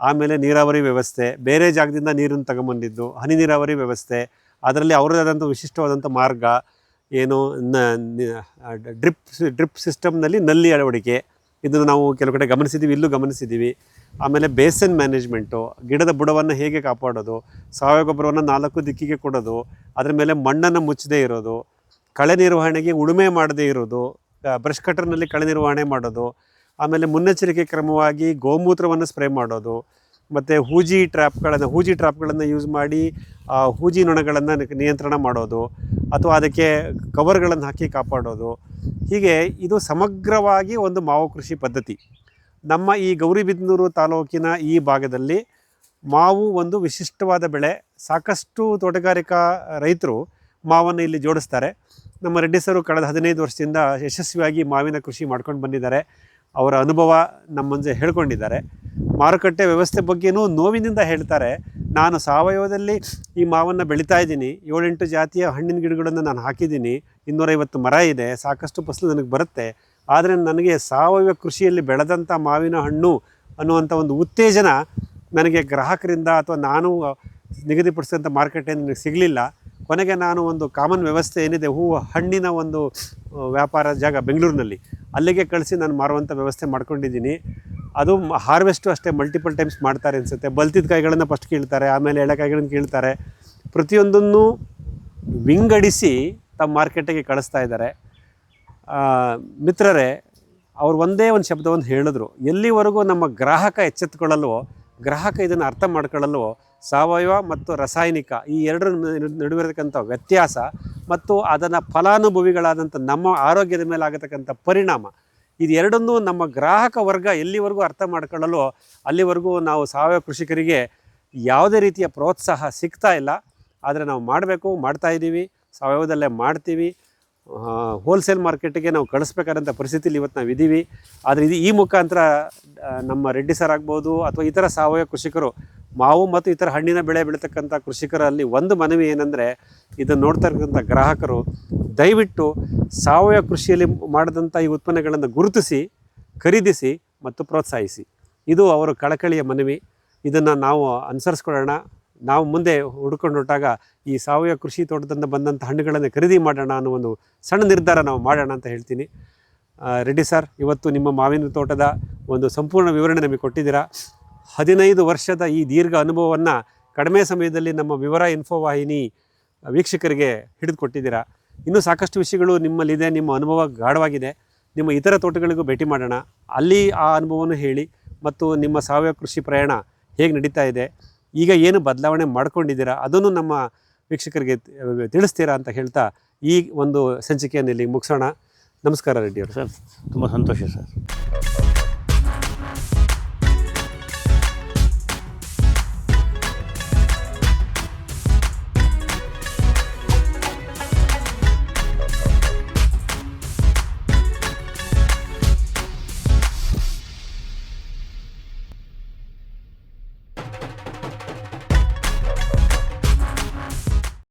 ಆಮೇಲೆ ನೀರಾವರಿ ವ್ಯವಸ್ಥೆ, ಬೇರೆ ಜಾಗದಿಂದ ನೀರನ್ನು ತಗೊಂಬಂದಿದ್ದು, ಹನಿ ನೀರಾವರಿ ವ್ಯವಸ್ಥೆ, ಅದರಲ್ಲಿ ಅವರದೇ ಆದಂಥ ವಿಶಿಷ್ಟವಾದಂಥ ಮಾರ್ಗ, ಏನು ಡ್ರಿಪ್ ಡ್ರಿಪ್ ಸಿಸ್ಟಮ್ನಲ್ಲಿ ನಲ್ಲಿ ಅಳವಡಿಕೆ ಇದನ್ನು ನಾವು ಕೆಲವು ಕಡೆ ಗಮನಿಸಿದ್ದೀವಿ, ಇಲ್ಲೂ ಗಮನಿಸಿದ್ದೀವಿ. ಆಮೇಲೆ ಬೇಸನ್ ಮ್ಯಾನೇಜ್ಮೆಂಟು ಗಿಡದ ಬುಡವನ್ನು ಹೇಗೆ ಕಾಪಾಡೋದು, ಸಾವಯವ ಗೊಬ್ಬರವನ್ನು ನಾಲ್ಕು ದಿಕ್ಕಿಗೆ ಕೊಡೋದು, ಅದರ ಮೇಲೆ ಮಣ್ಣನ್ನು ಮುಚ್ಚದೇ ಇರೋದು, ಕಳೆ ನಿರ್ವಹಣೆಗೆ ಉಳುಮೆ ಮಾಡದೇ ಇರೋದು ಬ್ರಷ್ ಕಟರ್ನಲ್ಲಿ ಕಳೆ ನಿರ್ವಹಣೆ ಮಾಡೋದು, ಆಮೇಲೆ ಮುನ್ನೆಚ್ಚರಿಕೆ ಕ್ರಮವಾಗಿ ಗೋಮೂತ್ರವನ್ನು ಸ್ಪ್ರೇ ಮಾಡೋದು ಮತ್ತು ಹೂಜಿ ಟ್ರ್ಯಾಪ್ಗಳನ್ನು ಹೂಜಿ ಟ್ರ್ಯಾಪ್ಗಳನ್ನು ಯೂಸ್ ಮಾಡಿ ಹೂಜಿ ನೊಣಗಳನ್ನು ನಿಯಂತ್ರಣ ಮಾಡೋದು, ಅಥವಾ ಅದಕ್ಕೆ ಕವರ್ಗಳನ್ನು ಹಾಕಿ ಕಾಪಾಡೋದು. ಹೀಗೆ ಇದು ಸಮಗ್ರವಾಗಿ ಒಂದು ಮಾವು ಕೃಷಿ ಪದ್ಧತಿ. ನಮ್ಮ ಈ ಗೌರಿಬಿದನೂರು ತಾಲೂಕಿನ ಈ ಭಾಗದಲ್ಲಿ ಮಾವು ಒಂದು ವಿಶಿಷ್ಟವಾದ ಬೆಳೆ. ಸಾಕಷ್ಟು ತೋಟಗಾರಿಕಾ ರೈತರು ಮಾವನ್ನು ಇಲ್ಲಿ ಜೋಡಿಸ್ತಾರೆ. ನಮ್ಮ ರೆಡ್ಡಿ ಸರು ಕಳೆದ ಹದಿನೈದು ವರ್ಷದಿಂದ ಯಶಸ್ವಿಯಾಗಿ ಮಾವಿನ ಕೃಷಿ ಮಾಡ್ಕೊಂಡು ಬಂದಿದ್ದಾರೆ. ಅವರ ಅನುಭವ ನಮ್ಮ ಮುಂದೆ ಹೇಳ್ಕೊಂಡಿದ್ದಾರೆ. ಮಾರುಕಟ್ಟೆ ವ್ಯವಸ್ಥೆ ಬಗ್ಗೆನೂ ನೋವಿನಿಂದ ಹೇಳ್ತಾರೆ. ನಾನು ಸಾವಯವದಲ್ಲಿ ಈ ಮಾವನ್ನು ಬೆಳೀತಾ ಇದ್ದೀನಿ. ಏಳೆಂಟು ಜಾತಿಯ ಹಣ್ಣಿನ ಗಿಡಗಳನ್ನು ನಾನು ಹಾಕಿದ್ದೀನಿ. ಇನ್ನೂರೈವತ್ತು ಮರ ಇದೆ. ಸಾಕಷ್ಟು ಫಸಲು ನನಗೆ ಬರುತ್ತೆ. ಆದರೆ ನನಗೆ ಸಾವಯವ ಕೃಷಿಯಲ್ಲಿ ಬೆಳೆದಂಥ ಮಾವಿನ ಹಣ್ಣು ಅನ್ನುವಂಥ ಒಂದು ಉತ್ತೇಜನ ನನಗೆ ಗ್ರಾಹಕರಿಂದ ಅಥವಾ ನಾನು ನಿಗದಿಪಡಿಸಿದಂಥ ಮಾರುಕಟ್ಟೆಯಿಂದ ನನಗೆ ಸಿಗಲಿಲ್ಲ. ಕೊನೆಗೆ ನಾನು ಒಂದು ಕಾಮನ್ ವ್ಯವಸ್ಥೆ ಏನಿದೆ? ಹೂವು ಹಣ್ಣಿನ ಒಂದು ವ್ಯಾಪಾರ ಜಾಗ ಬೆಂಗಳೂರಿನಲ್ಲಿ. ಅಲ್ಲಿಗೆ ಕಳಿಸಿ ನಾನು ಮಾರುವಂಥ ವ್ಯವಸ್ಥೆ ಮಾಡ್ಕೊಂಡಿದ್ದೀನಿ. ಅದು ಹಾರ್ವೆಸ್ಟು ಅಷ್ಟೇ ಮಲ್ಟಿಪಲ್ ಟೈಮ್ಸ್ ಮಾಡ್ತಾರೆ ಅನಿಸುತ್ತೆ. ಬಲ್ತಿದ ಕಾಯಿಗಳನ್ನು ಫಸ್ಟ್ ಕೀಳ್ತಾರೆ, ಆಮೇಲೆ ಎಳೆಕಾಯಿಗಳನ್ನು ಕೀಳ್ತಾರೆ. ಪ್ರತಿಯೊಂದನ್ನು ವಿಂಗಡಿಸಿ ತಮ್ಮ ಮಾರ್ಕೆಟಿಗೆ ಕಳಿಸ್ತಾ ಇದ್ದಾರೆ. ಮಿತ್ರರೇ, ಅವ್ರು ಒಂದೇ ಒಂದು ಶಬ್ದವನ್ನು ಹೇಳಿದ್ರು. ಎಲ್ಲಿವರೆಗೂ ನಮ್ಮ ಗ್ರಾಹಕ ಎಚ್ಚೆತ್ತುಕೊಳ್ಳಲು ಗ್ರಾಹಕ ಇದನ್ನು ಅರ್ಥ ಮಾಡ್ಕೊಳ್ಳಲು ಸಾವಯವ ಮತ್ತು ರಾಸಾಯನಿಕ ಈ ಎರಡರ ನಡುವಿರತಕ್ಕಂಥ ವ್ಯತ್ಯಾಸ ಮತ್ತು ಅದನ್ನು ಫಲಾನುಭವಿಗಳಾದಂಥ ನಮ್ಮ ಆರೋಗ್ಯದ ಮೇಲೆ ಆಗತಕ್ಕಂಥ ಪರಿಣಾಮ. ಇದು ಎರಡನ್ನೂ ನಮ್ಮ ಗ್ರಾಹಕ ವರ್ಗ ಎಲ್ಲಿವರೆಗೂ ಅರ್ಥ ಮಾಡ್ಕೊಳ್ಳಲು ಅಲ್ಲಿವರೆಗೂ ನಾವು ಸಾವಯವ ಕೃಷಿಕರಿಗೆ ಯಾವುದೇ ರೀತಿಯ ಪ್ರೋತ್ಸಾಹ ಸಿಗ್ತಾ ಇಲ್ಲ. ಆದರೆ ನಾವು ಮಾಡಬೇಕು ಮಾಡ್ತಾಯಿದ್ದೀವಿ ಸಾವಯವದಲ್ಲೇ ಮಾಡ್ತೀವಿ. ಹೋಲ್ಸೇಲ್ ಮಾರ್ಕೆಟಿಗೆ ನಾವು ಕಳಿಸ್ಬೇಕಾದಂಥ ಪರಿಸ್ಥಿತಿಲಿ ಇವತ್ತು ನಾವು ಇದ್ದೀವಿ ಆದರೆ ಇದು ಈ ಮುಖಾಂತರ ನಮ್ಮ ರೆಡ್ಡಿ ಸರ್ ಆಗ್ಬೋದು ಅಥವಾ ಇತರ ಸಾವಯವ ಕೃಷಿಕರು, ಮಾವು ಮತ್ತು ಇತರ ಹಣ್ಣಿನ ಬೆಳೆ ಬೆಳೀತಕ್ಕಂಥ ಕೃಷಿಕರಲ್ಲಿ ಒಂದು ಮನವಿ ಏನಂದರೆ ಇದನ್ನು ನೋಡ್ತಾ ಇರ್ತಕ್ಕಂಥ ಗ್ರಾಹಕರು ದಯವಿಟ್ಟು ಸಾವಯವ ಕೃಷಿಯಲ್ಲಿ ಮಾಡಿದಂಥ ಈ ಉತ್ಪನ್ನಗಳನ್ನು ಗುರುತಿಸಿ, ಖರೀದಿಸಿ ಮತ್ತು ಪ್ರೋತ್ಸಾಹಿಸಿ. ಇದು ಅವರ ಕಳಕಳಿಯ ಮನವಿ. ಇದನ್ನು ನಾವು ಅನುಸರಿಸ್ಕೊಳ್ಳೋಣ. ನಾವು ಮುಂದೆ ಹುಡ್ಕೊಂಡು ಹೊಟ್ಟಾಗ ಈ ಸಾವಯವ ಕೃಷಿ ತೋಟದಿಂದ ಬಂದಂಥ ಹಣ್ಣುಗಳನ್ನು ಖರೀದಿ ಮಾಡೋಣ ಅನ್ನೋ ಒಂದು ಸಣ್ಣ ನಿರ್ಧಾರ ನಾವು ಮಾಡೋಣ ಅಂತ ಹೇಳ್ತೀನಿ. ರೆಡ್ಡಿ ಸರ್, ಇವತ್ತು ನಿಮ್ಮ ಮಾವಿನ ತೋಟದ ಒಂದು ಸಂಪೂರ್ಣ ವಿವರಣೆ ನಮಗೆ ಕೊಟ್ಟಿದ್ದೀರಾ? ಹದಿನೈದು ವರ್ಷದ ಈ ದೀರ್ಘ ಅನುಭವವನ್ನು ಕಡಿಮೆ ಸಮಯದಲ್ಲಿ ನಮ್ಮ ವಿವರ ಇನ್ಫೋ ವಾಹಿನಿ ವೀಕ್ಷಕರಿಗೆ ಹಿಡಿದು ಕೊಟ್ಟಿದ್ದೀರಾ ಇನ್ನೂ ಸಾಕಷ್ಟು ವಿಷಯಗಳು ನಿಮ್ಮಲ್ಲಿದೆ, ನಿಮ್ಮ ಅನುಭವ ಗಾಢವಾಗಿದೆ. ನಿಮ್ಮ ಇತರ ತೋಟಗಳಿಗೂ ಭೇಟಿ ಮಾಡೋಣ. ಅಲ್ಲಿ ಆ ಅನುಭವವನ್ನು ಹೇಳಿ ಮತ್ತು ನಿಮ್ಮ ಸಾವಯವ ಕೃಷಿ ಪ್ರಯಾಣ ಹೇಗೆ ನಡೀತಾ ಇದೆ? ಈಗ ಏನು ಬದಲಾವಣೆ ಮಾಡ್ಕೊಂಡಿದ್ದೀರಾ? ಅದನ್ನು ನಮ್ಮ ವೀಕ್ಷಕರಿಗೆ ತಿಳಿಸ್ತೀರಾ ಅಂತ ಹೇಳ್ತಾ ಈ ಒಂದು ಸಂಚಿಕೆಯನ್ನು ಇಲ್ಲಿ ಮುಗಿಸೋಣ. ನಮಸ್ಕಾರ ರೆಡ್ಡಿ ಅವರು. ಸರ್, ತುಂಬ ಸಂತೋಷ ಸರ್.